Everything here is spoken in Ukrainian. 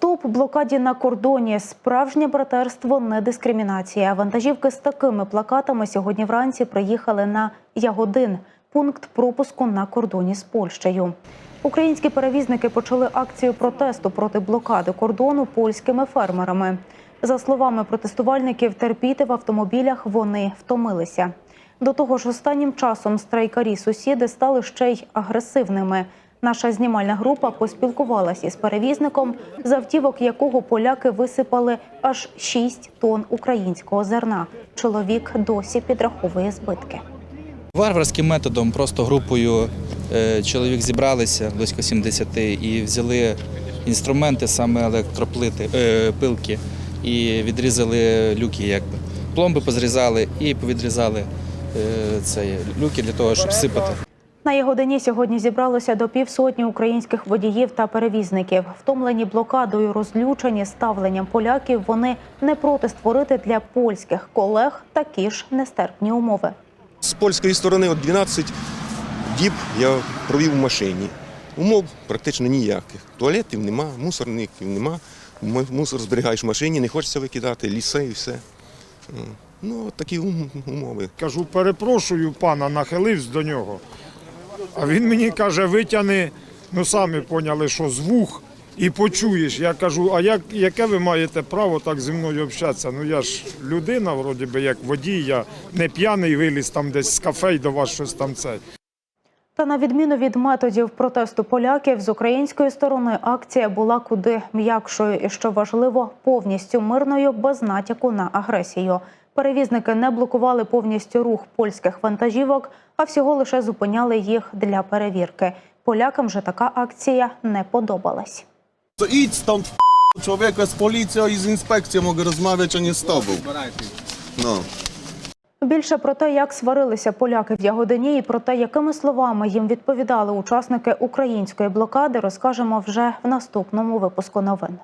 Стоп блокаді на кордоні. Справжнє братерство не дискримінація. Вантажівки з такими плакатами сьогодні вранці приїхали на Ягодин, пункт пропуску на кордоні з Польщею. Українські перевізники почали акцію протесту проти блокади кордону польськими фермерами. За словами протестувальників, терпіти в автомобілях вони втомилися. До того ж, останнім часом страйкарі сусіди стали ще й агресивними. Наша знімальна група поспілкувалася із перевізником, з автівок якого поляки висипали аж 6 тонн українського зерна. Чоловік досі підраховує збитки. Варварським методом, просто групою е, чоловік зібралися близько 70 і взяли інструменти, саме електроплити, е, пилки, і відрізали люки, якби. Пломби позрізали і повідрізали е, це, люки для того, щоб сипати. На його Ягодині сьогодні зібралося до півсотні українських водіїв та перевізників. Втомлені блокадою, розлючені ставленням поляків, вони не проти створити для польських колег такі ж нестерпні умови. З польської сторони от 12 діб я провів в машині. Умов практично ніяких. Туалетів нема, мусорників нема. Мусор зберігаєш в машині, не хочеться викидати, ліси і все. Ну, от такі умови. Кажу, перепрошую пана, нахилився до нього. А він мені каже, витягни, ну самі поняли, що звук і почуєш. Я кажу, а як, яке ви маєте право так зі мною общатися? Ну я ж людина, вроді би, як водій, я не п'яний виліз там десь з кафе і до вас щось там це. Та на відміну від методів протесту поляків з української сторони акція була куди м'якшою і що важливо, повністю мирною, без натяку на агресію. Перевізники не блокували повністю рух польських вантажівок, а всього лише зупиняли їх для перевірки. Полякам же така акція не подобалась. Stąd f- człowieku, z policją i z inspekcją mogę rozmawiać, a nie z tobą. No. Більше про те, як сварилися поляки в Ягодині, і про те, якими словами їм відповідали учасники української блокади, розкажемо вже в наступному випуску новин.